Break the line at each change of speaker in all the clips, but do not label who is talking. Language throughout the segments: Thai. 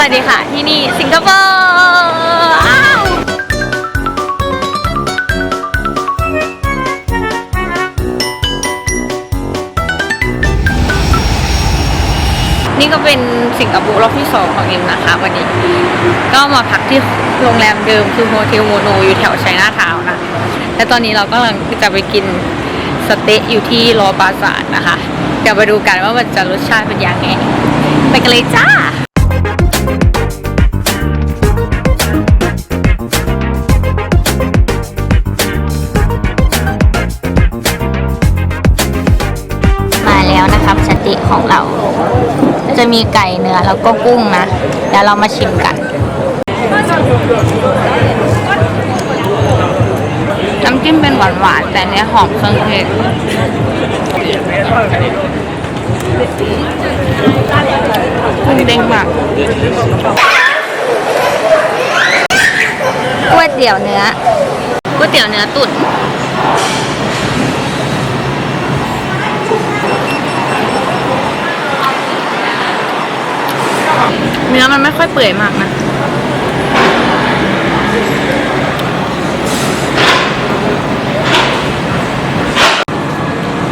สวัสดีค่ะ ที่นี่สิงคโปร์อ้าวนี่ก็เป็นสิงคโปร์รอบที่สองของเอ็มนะคะ วันนี้ ก็มาพักที่โรงแรมเดิมคือโฮเทลโมโนอยู่แถวชัยนาทาวน์นะและตอนนี้เราก็กำลังจะไปกินสเต๊ะอยู่ที่รอปราสาทนะคะ เดี๋ยวไปดูกันว่ามันจะรสชาติเป็นยังไงไปกันเลยจ้า ของเรา จะมีไก่เนื้อแล้วก็กุ้งนะแล้วเรามาชิมกัน น้ำจิ้มเป็นหวานๆแต่เนี้ยหอมเครื่องเทศกุ้งเด้งมากก๋วยเตี๋ยวเนื้อก๋วยเตี๋ยวเนื้อตุ๋น เนื้อมันไม่ค่อยเปื่อยมากนะ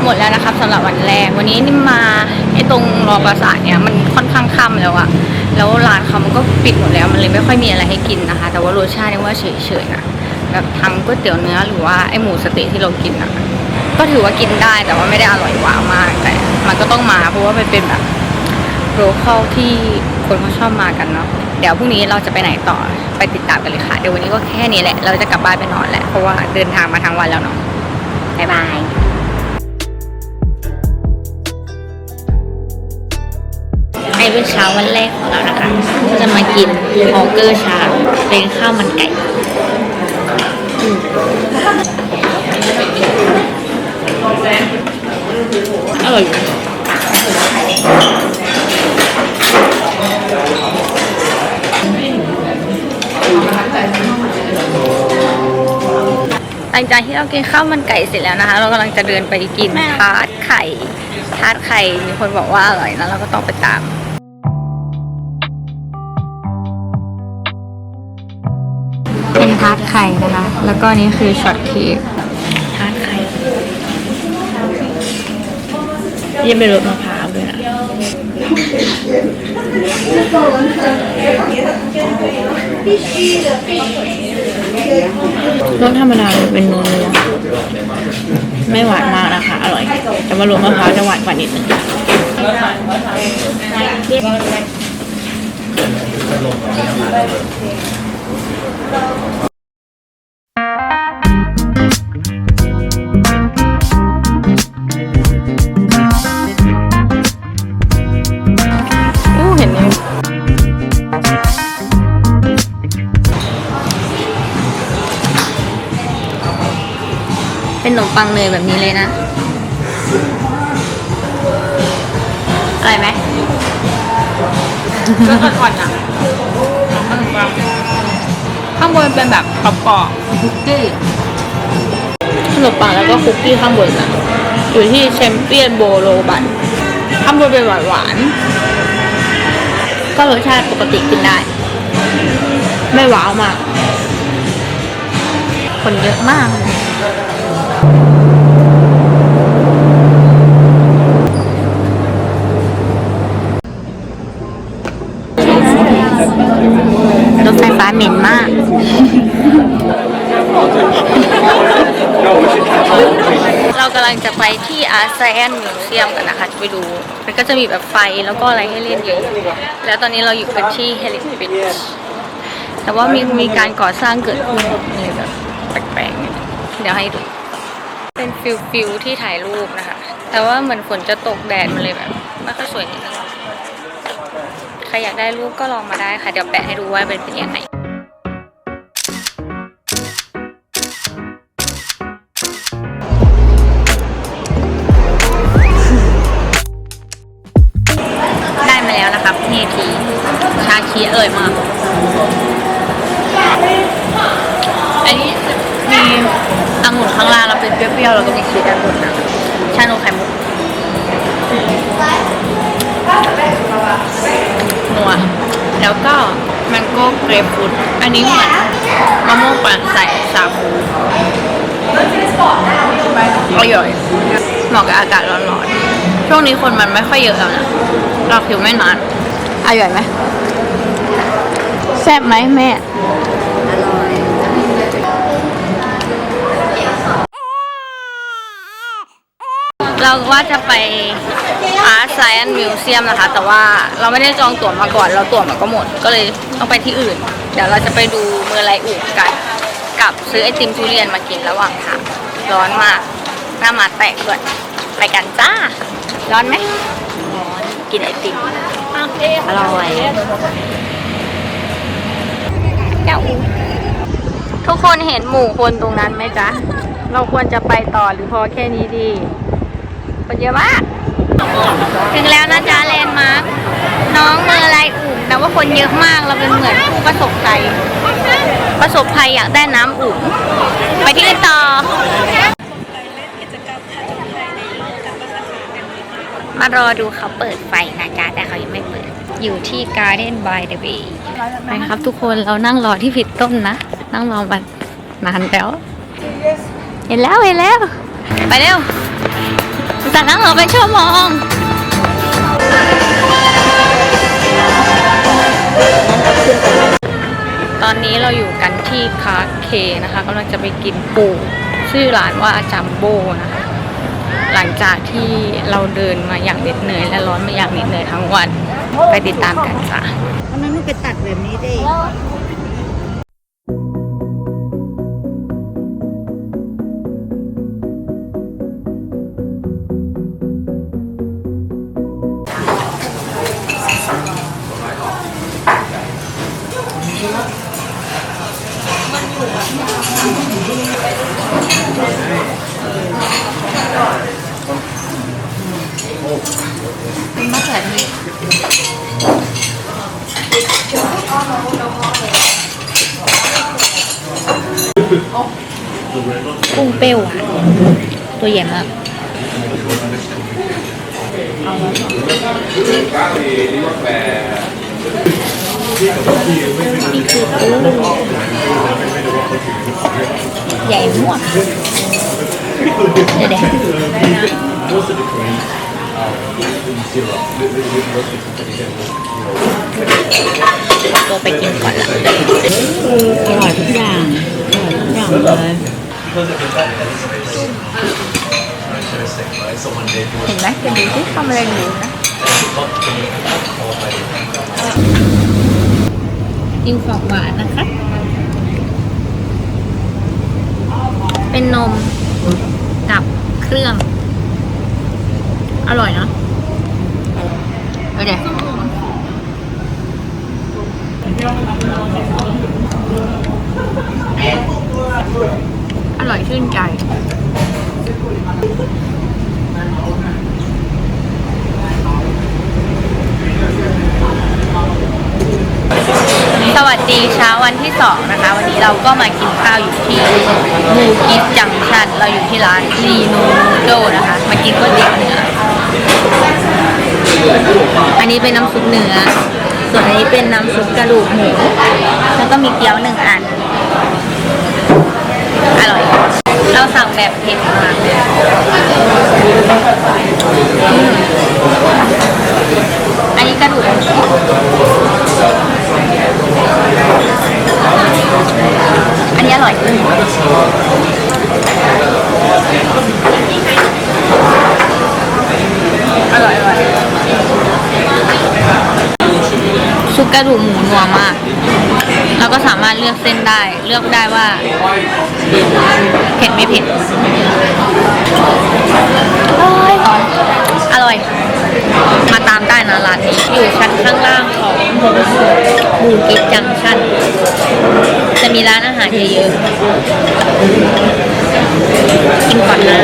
หมดแล้วนะครับสำหรับวันแรก วันนี้นิ่มมาไอ้ตรงรอปราสาทเนี่ยมันค่อนข้างค่ำแล้วอะแล้วร้านเขามันก็ปิดหมดแล้วมันเลยไม่ค่อยมีอะไรให้กินนะคะ แต่ว่ารสชาติเนี่ยว่าเฉยๆนะแบบทั้งก๋วยเตี๋ยวเนื้อหรือว่าไอ้หมูสเต๊ะที่เรากินอะก็ถือว่ากินได้แต่ว่าไม่ได้อร่อยว้าวมากแต่ มันก็ต้องมาเพราะว่ามันเป็นแบบ โลเคอลที่คนเขาชอบมากันเนาะเดี๋ยวพรุ่งนี้เราจะไปไหนต่อไปติดตามกันเลยค่ะ เดี๋ยววันนี้ก็แค่นี้แหละ เราจะกลับบ้านไปนอนแหละ เพราะว่าเดินทางมาทั้งวันแล้วเนาะบ๊ายบายไอ้เป็นเช้าวันแรกของเรานะคะก็จะมากินฮอเกอร์ชาเป็นข้าวมันไก่อือร่อย ลังจากที่เรากินข้าวมันไก่เสร็จแล้วนะคะ เรากำลังจะเดินไปกินทาร์ตไข่ทาร์ตไข่มีคนบอกว่าอร่อยนะเราก็ต้องไปตามเป็นทาร์ตไข่นะคะ แล้วก็นี่คือช็อตเค้กทาร์ตไข่ยังเป็นรสมะพร้าวด้วยนะ รสธรรมดาเป็นนัวๆไม่หวานมากนะคะ อร่อย แต่ว่ารสมะพร้าวจะหวานกว่านิดนึง ป็นขนมปังเนยแบบนี้เลยนะอะไรไหมก็ก่อนอะขนมปังข้างบนเป็นแบบกรอบๆคุกกี้ขนมปังแล้วก็คุกกี้ข้างบนนะอยู่ที่แชมเปี้ยนโบโลบันข้างบนเป็นหวานๆก็รสชาติปกติกินได้ ไม่ว้าวมาก คนเยอะมากำลังจะไปที่อาเซียนมิวเซียมกันนะคะจะไปดู มันก็จะมีแบบไฟแล้วก็อะไรให้เล่นเยอะแล้วตอนนี้เราอยู่กันที่เฮลิคอปเตอร์แต่ว่ามีมีการก่อสร้างเกิดขึ้นเลยแบบแปลกๆเดี๋ยวให้ดู เป็นฟิลฟิลที่ถ่ายรูปนะคะ แต่ว่าเหมือนฝนจะตกแดดมันเลยแบบไม่ค่อยสวยนิดนึงใครอยากได้รูปก็ลองมาได้ค่ะ เดี๋ยวแปะให้ดูว่าเป็นเป็นยังไง ชาเคียเอ่ยมาก อันนี้มีองุ่นข้างล่างแล้วเป็นเปรี้ยวๆแล้วก็มีชีสด้านบนนะชานมไข่มุกนัวแล้วก็มันโก้เกรปฟรุตอันนี้เหมือนมะม่วงปั่นใส่ชาบูอร่อยเหมาะกับอากาศร้อนๆ ช่วงนี้คนมันไม่ค่อยเยอะแล้วนะรอคิวไม่นานอร่อยไหม แซ่บไหมแม่ เราว่าจะไป Art Science Museum นะคะ แต่ว่าเราไม่ได้จองตั๋วมาก่อน เราตั๋วมันก็หมด ก็เลยต้องไปที่อื่น เดี๋ยวเราจะไปดูเมือไรอู่กัน กับซื้อไอติมทุเรียนมากินระหว่างทางร้อนมาก หน้ามาแตกด้วยไปกันจ้า ร้อนไหมร้อนกินไอติมอร่อย เจ้าทุกคนเห็นหมู่คนตรงนั้นไหมจ๊ะ เราควรจะไปต่อหรือพอแค่นี้ดีคนเยอะมาก ถึงแล้วนะจ๊ะแลนด์มาร์คน้องเมืออะไรอุ่มแต่ว่าคนเยอะมากเราเป็นเหมือนผู้ประสบภัย ประสบภัยอยากได้น้ำอุ่มไปที่อื่นต่อ มารอดูเขาเปิดไฟนะจ๊ะ แต่เขายังไม่เปิด อยู่ที่ Garden by the Bay นะครับทุกคนเรานั่งรอที่ผิดต้นนะ นั่งรอมานานแล้ว เห็นแล้วเห็นแล้ว ไปเร็วจะนั่งรอเป็นชั่วโมงตอนนี้เราอยู่กันที่คาเคนะคะกำลังจะไปกินปูชื่อร้านว่าจัมโบ้นะคะหลังจากที่เราเดินมาอย่างเหน็ดเหนื่อยและร้อนมาอย่างเหน็ดเหนื่อยทั้งวัน ไปติดตามกันจ้ะ
ทำ ไปตัดแบบนี้ได้
ตัวใหญ่มากใหญ่มากเดี๋ยวเดี๋ยวตัวไปกินก่อนละ
อร่อยทุกอย่างอร่อยทุกอย่างเลย
เห็นไหมจะดูที่ทำอะไรอยู่นะดิวฝักหวานนะคะ เป็นนมกับเครื่อง อร่อยเนาะเอาเดี๋ยวอร่อยชื่นใจ สวัสดีเช้าวันที่สองนะคะ วันนี้เราก็มากินข้าวอยู่ที่มูกิฟจังชันเราอยู่ที่ร้านรีโนนูโดนะคะ มากินก๋วยเตี๋ยวเนื้ออันนี้เป็นน้ำซุปเนื้อส่วนอันนี้เป็นน้ำซุปกระดูกหมูแล้วก็มีเกี๊ยวหนึ่งอัน อร่อย เราสั่งแบบเผ็ดมาอืม อันนี้กระดูกอันนี้อร่อยขึ้นอร่อยอร่อยซุปกระดูกหมูนัวมาก เราก็สามารถเลือกเส้นได้ เลือกได้ว่าเผ็ดไม่เผ็ดอร่อยอร่อยมาตามได้นะร้านนี้อยู่ชั้นข้างล่างของมูกิจังชั่น จะมีร้านอาหารเยอะๆกินก่อนนะ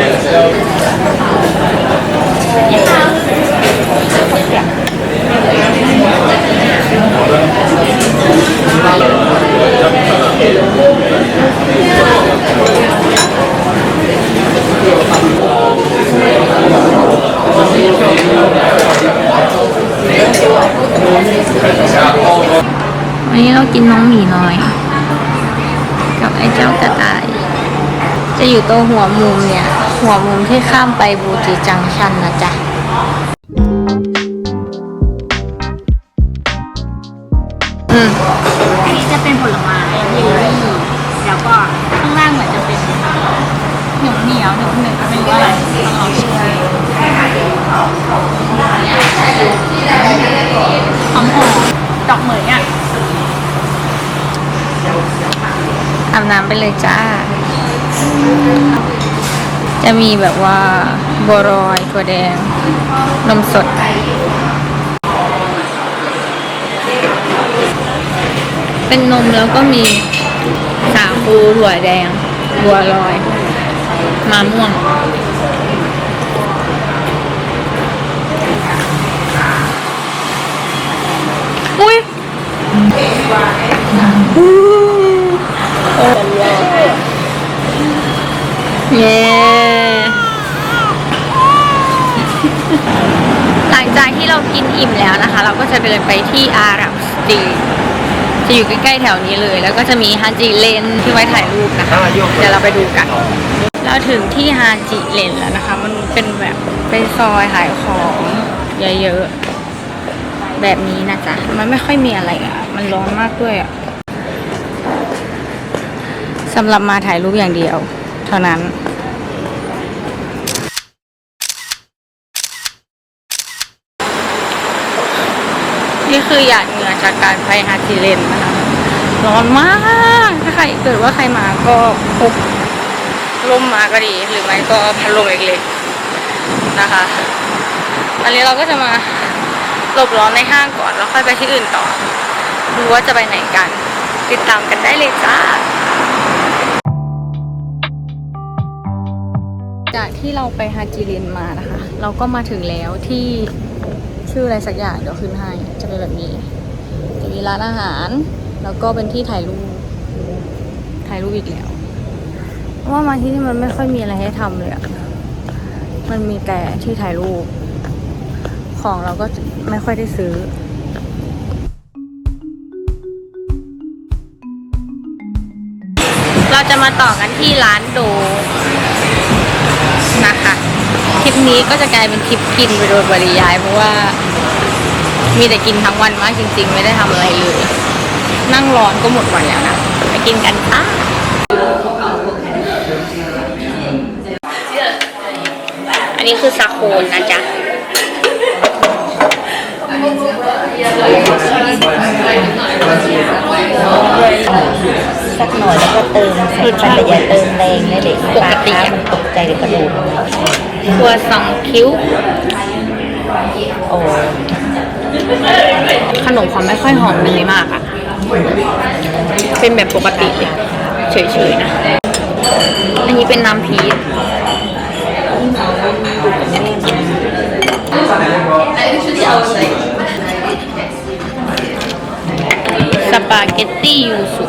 วันนี้เรากินน้องหมีน้อย กับไอ้เจ้ากระต่าย จะอยู่ตรงหัวมุมเนี่ย หัวมุมที่ข้ามไปบูจิจังชันนะจ๊ะ
ไปเลย
จ้า จะมีแบบว่าบัวรอยถั่วแดงนมสดเป็นนมแล้วก็มีสาคูถั่วแดงบัวลอย มาม่วง เรากินอิ่มแล้วนะคะ เราก็จะเดินไปที่อารับสตรีทจะอยู่ใกล้ๆแถวนี้เลย แล้วก็จะมีฮาจิเลนที่ไว้ถ่ายรูปนะคะ เดี๋ยวเราไปดูกัน เราถึงที่ฮาจิเลนแล้วนะคะ มันเป็นแบบเป็นซอยขายของเยอะๆแบบนี้นะจ๊ะ มันไม่ค่อยมีอะไรอะ มันร้อนมากด้วยอะสำหรับมาถ่ายรูปอย่างเดียว เท่านั้น นี่คือหยาดเหงื่อจากการไปฮาจิเลนนะคะร้อนมากถ้าใครเกิดว่าใครมาก็พกร่มมาก็ดี หรือไม่ก็พัดลมเล็กๆนะคะ อันนี้เราก็จะมาหลบร้อนในห้างก่อนแล้วค่อยไปที่อื่นต่อดูว่าจะไปไหนกัน ติดตามกันได้เลยจ้า จากที่เราไปฮาจิเลนมานะคะ เราก็มาถึงแล้วที่ชื่ออะไรสักอย่างเดี๋ยวขึ้นให้จะเป็นแบบนี้ จะมีร้านอาหาร แล้วก็เป็นที่ถ่ายรูปถ่ายรูปอีกแล้วเพราะว่ามาที่นี่มันไม่ค่อยมีอะไรให้ทำเลยอะมันมีแต่ที่ถ่ายรูป ของเราก็ไม่ค่อยได้ซื้อเราจะมาต่อกันที่ร้านโดนะคะ คลิปนี้ก็จะกลายเป็นคลิปกินไปโดยปริยาย เพราะว่า มีแต่กินทั้งวันมากจริง ๆ ไม่ได้ทำอะไรเลย นั่งร้อนก็หมดวันแล้วนะไปกินกันค่ะอันนี้คือซาโคนนะจ๊ะ
สักหน่อยแล้วก็เติมใส่ไปแต่อย่าเติมแรงนะเด็ก
ปกติอะ
ตกใจเดี๋ยวกระดูก
ครัวซองคิ้ว
โอ้
ขนมความไม่ค่อยหอมเนยมากอะเป็นแบบปกติเลยเฉยๆนะ อันนี้เป็นน้ำพีชสปาเกตตี้ยูสุ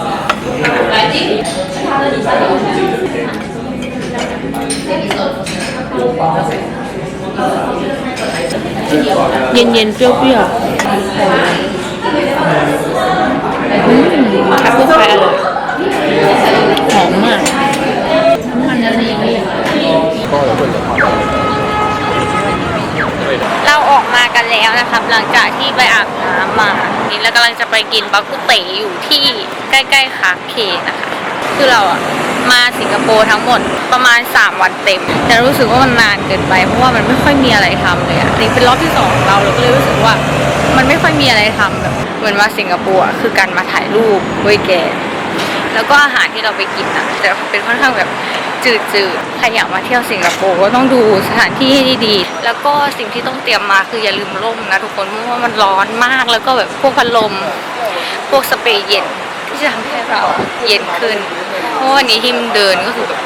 เย็นๆเปรี้ยวๆอืมแอปเปิ้ลพายอร่อยหอมมากเราออกมากันแล้วนะครับ หลังจากที่ไปอาบน้ำมานี่เรากำลังจะไปกินบักกุเตอยู่ที่ใกล้ๆคาเคนะคะ คือเราอะ มาสิงคโปร์ทั้งหมดประมาณ 3 วันเต็ม แต่รู้สึกว่ามันนานเกินไป เพราะว่ามันไม่ค่อยมีอะไรทำเลยอะนี่เป็นรอบที่สองของเราเราก็เลยรู้สึกว่า มันไม่ค่อยมีอะไรทำแบบเหมือนมาสิงคโปร์อะคือการมาถ่ายรูปเว้ยแกแล้วก็อาหารที่เราไปกินนะจะเป็นค่อนข้างแบบจืดๆใครอยากมาเที่ยวสิงคโปร์ก็ต้องดูสถานที่ให้ดีๆ แล้วก็สิ่งที่ต้องเตรียมมาคืออย่าลืมร่มนะทุกคนเพราะว่ามันร้อนมากแล้วก็แบบพวกพัดลม พวกสเปรย์เย็น ที่จะทำให้เราเย็นขึ้น เพราะวันนี้ที่มันเดินก็คือแบบ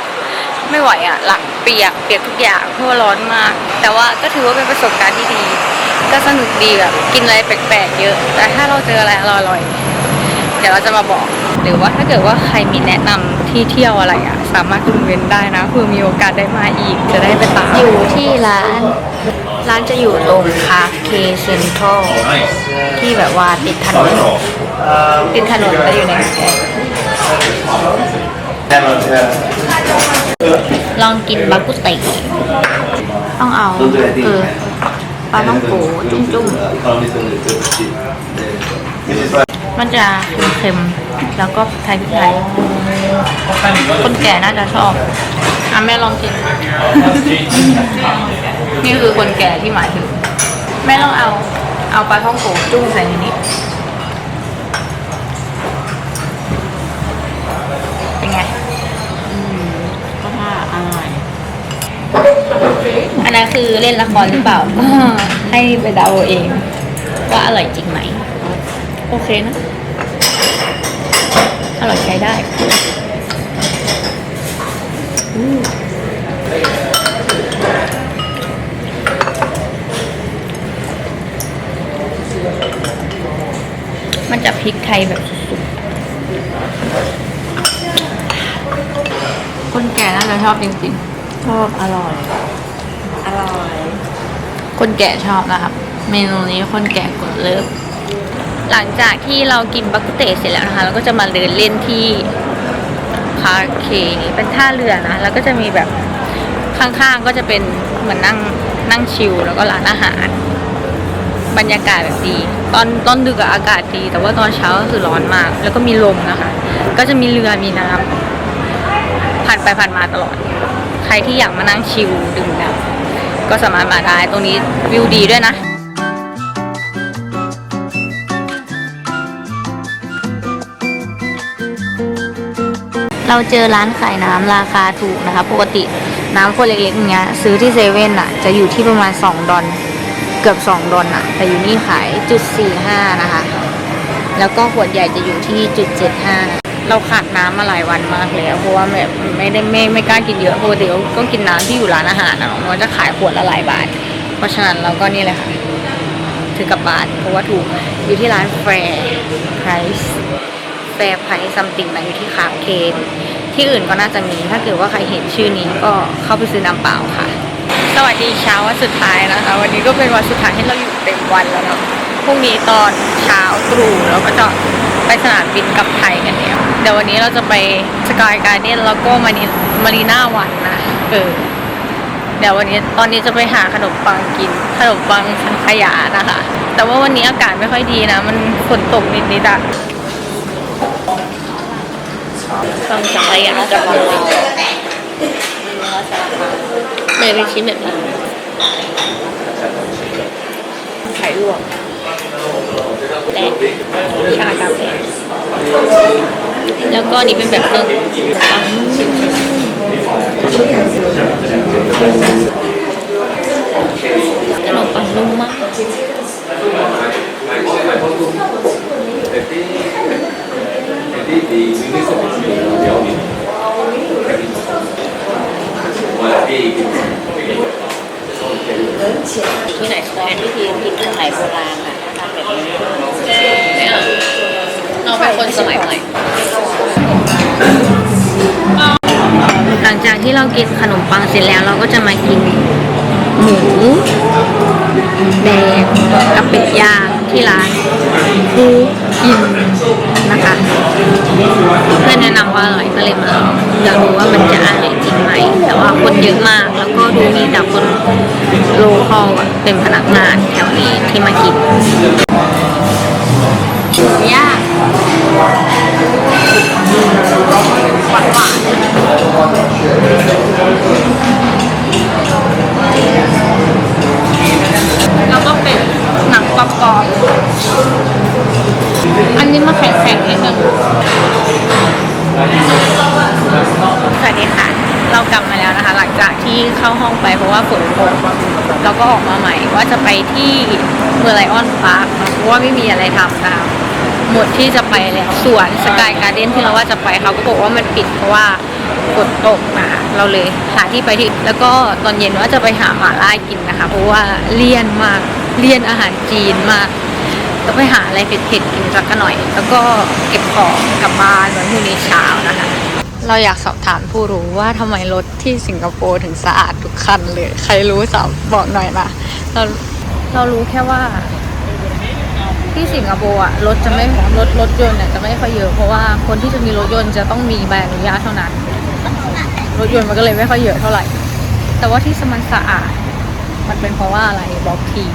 ไม่ไหวอะหลังเปียกเปียกทุกอย่างเพราะว่าร้อนมาก แต่ว่าก็ถือว่าเป็นประสบการณ์ที่ดี ก็สนุกดีแบบกินอะไรแปลกๆเยอะ แต่ถ้าเราเจออะไรอร่อยๆเดี๋ยวเราจะมาบอก หรือว่าถ้าเกิดว่าใครมีแนะนำที่เที่ยวอะไรอะ สามารถคอมเมนต์ได้นะเพื่อมีโอกาสได้มาอีก จะได้ไปตาม
อยู่ที่ร้าน
ร้านจะอยู่ตรงคาเคเซ็นทรัลที่แบบว่าติดถนนติดถนนไปอยู่ในลองกินบักกุเตต้องเอาเออปลาต้องโกจุ้มๆมันจะเค็มๆแล้วก็ไทยพริกไทยคนแก่น่าจะชอบอะแม่ลองกิน นี่คือคนแก่ที่หมายถึง แม่ลองเอา เอาปลาท่องโกจุ้งใส่ในนี้ เป็นไง
ก็ถ้าอร่อย
อันนั้นคือเล่นละครหรือเปล่า ให้ไปเดาเอาเอง ว่าอร่อยจริงไหม โอเคนะ อร่อยใช้ได้ มันจะพริกไทยแบบสุดๆ คนแก่น่าจะชอบจริงๆ
ชอบอร่อย อร่อย
คนแก่ชอบนะครับ เมนูนี้คนแก่กดเลิฟหลังจากที่เรากินบักกุเตเสร็จแล้วนะคะ เราก็จะมาเดินเล่นที่คาเคเป็นท่าเรือนะ แล้วก็จะมีแบบข้างๆก็จะเป็นเหมือนนั่งนั่งชิลแล้วก็ร้านอาหาร บรรยากาศแบบดี ตอนตอนดึกอะอากาศดี แต่ว่าตอนเช้าก็คือร้อนมาก แล้วก็มีลมนะคะ ก็จะมีเรือมีน้ำผ่านไปผ่านมาตลอด ใครที่อยากมานั่งชิลดื่มด่ำก็สามารถมาได้ตรงนี้วิวดีด้วยนะเราเจอร้านขายน้ำราคาถูกนะคะ ปกติน้ำขวดเล็กๆอย่างเงี้ยซื้อที่เซเว่นอะจะอยู่ที่ประมาณ 2 ดอล กือบ2ดอลอะแต่อยู่นี่ขายจุด45นะคะ แล้วก็ขวดใหญ่จะอยู่ที่จุด75นะเราขาดน้ำมาหลายวันมากแล้ว เพราะว่าแบบไม่ได้ไม่ไม่กล้ากินเยอะปกติก็กินน้ำที่อยู่ร้านอาหารนะมันจะขายขวดละหลายบาท เพราะฉะนั้นเราก็นี่เลยค่ะถือกลับบ้านเพราะว่าถูกอยู่ที่ร้านแฟร์ไพรส์แฟร์ไพรส์ซัมติงนะอยู่ที่คาเคนที่อื่นก็น่าจะมี ถ้าเกิดว่าใครเห็นชื่อนี้ก็เข้าไปซื้อน้ำเปล่าค่ะ สวัสดีเช้าวันสุดท้ายนะคะ วันนี้ก็เป็นวันสุดท้ายที่เราอยู่เต็มวันแล้วเนาะพรุ่งนี้ตอนเช้าตรู่เราก็จะไปสนามบินกลับไทยกันแล้วเดี๋ยววันนี้เราจะไปสกายการ์เด้นแล้วก็มารีมารีน่าวันนะเออเดี๋ยววันนี้ตอนนี้จะไปหาขนมปังกิน ขนมปังสังขยานะคะ แต่ว่าวันนี้อากาศไม่ค่อยดีนะ มันฝนตกนิดๆอะปังสังขยากับมะนา วเลยเป็นชิ้นแบบนี้ไข่ลวกและชากาแฟแล้วก็นี่เป็นแบบนึ่งขนมปังนุ่มมากดี
ที่ไหนแทนที่ทีกินสมัยโบราณอะทำแบบนี้
ไม่เอาเราเป็นคนสมัยใหม่หลังจากที่เรากินขนมปังเสร็จแล้วเราก็จะมากินหมูแดงกับเป็ดย่าง ที่ร้านกูกินนะคะเพื่อนแนะนำว่าอร่อยก็เลยมาองอยากรู้ว่ามันจะอร่อยจริงไหมแต่ว่าคนเยอะมากแล้วก็ดูมีแต่คนโลคอลอะเป็นพนักงานแถวนี้ที่มากิน ว่าไม่มีอะไรทำนะคะหมดที่จะไปแล้วสวนสกายการ์เด้นที่เราว่าจะไปเขาก็บอกว่ามันปิดเพราะว่าฝนตกมาเราเลยหาที่ไปที่แล้วก็ตอนเย็นว่าจะไปหาหม่าล่ากินนะคะ เพราะว่าเลี่ยนมากเลี่ยนอาหารจีนมากต้องไปหาอะไรเผ็ดๆกินสักหน่อย แล้วก็เก็บของกลับบ้านวันพรุ่งนี้เช้านะคะ เราอยากสอบถามผู้รู้ว่าทำไมรถที่สิงคโปร์ถึงสะอาดทุกคันเลย ใครรู้สาวบอกหน่อยนะเราเรารู้แค่ว่า ที่สิงคโปร์อะรถจะไม่รถรถยนต์เนี่ยจะไม่ค่อยเยอะเพราะว่าคนที่จะมีรถยนต์จะต้องมีใบอนุญาตเท่านั้น รถยนต์มันก็เลยไม่ค่อยเยอะเท่าไหร่ แต่ว่าที่สมันสะอาดมันเป็นเพราะว่าอะไรบอกที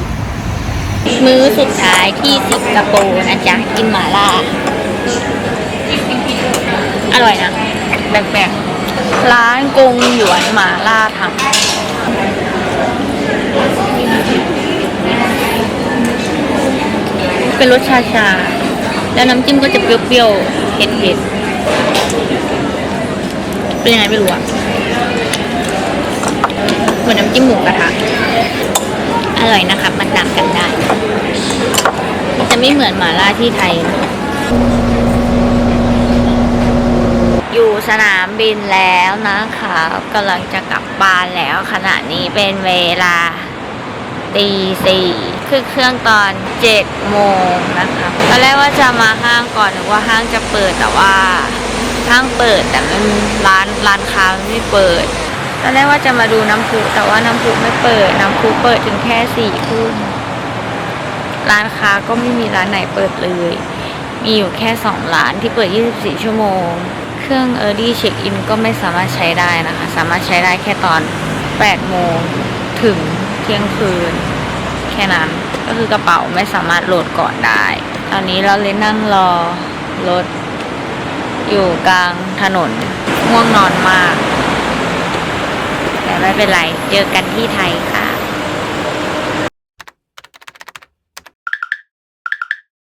มื้อสุดท้ายที่สิงคโปร์นะจ๊ะกินหม่าล่า อร่อยนะแปลกๆร้านกงหยวนหม่าล่าทำ เป็นรสชาชา แล้วน้ำจิ้มก็จะเปรี้ยวๆเผ็ดๆเป็นยังไงไม่รู้อะเหมือนน้ำจิ้มหมูกระทะอร่อยนะคะมันต่างกันได้ จะไม่เหมือนหม่าล่าที่ไทย อยู่สนามบินแล้วนะคะกำลังจะกลับบ้านแล้วขณะนี้เป็นเวลาตีสี่ คือเครื่องตอนเจ็ดโมงนะคะตอนแรกว่าจะมาห้างก่อนหรือว่าห้างจะเปิดแต่ว่าห้างเปิดแต่มันร้านร้านค้าไม่เปิดตอนแรกว่าจะมาดูน้ำพุแต่ว่าน้ำพุไม่เปิด น้ำพุเปิดถึงแค่สี่ทุ่มร้านค้าก็ไม่มีร้านไหนเปิดเลย มีอยู่แค่สองร้านที่เปิด 24 ชั่วโมง เครื่อง Early Check In ก็ไม่สามารถใช้ได้นะคะ สามารถใช้ได้แค่ตอน 8 โมงถึงเที่ยงคืน แค่นั้น ก็คือกระเป๋าไม่สามารถโหลดก่อนได้ ตอนนี้เราเลยนั่งรอรถอยู่กลางถนนง่วงนอนมาก แต่ไม่เป็นไร เจอกันที่ไทยค่ะ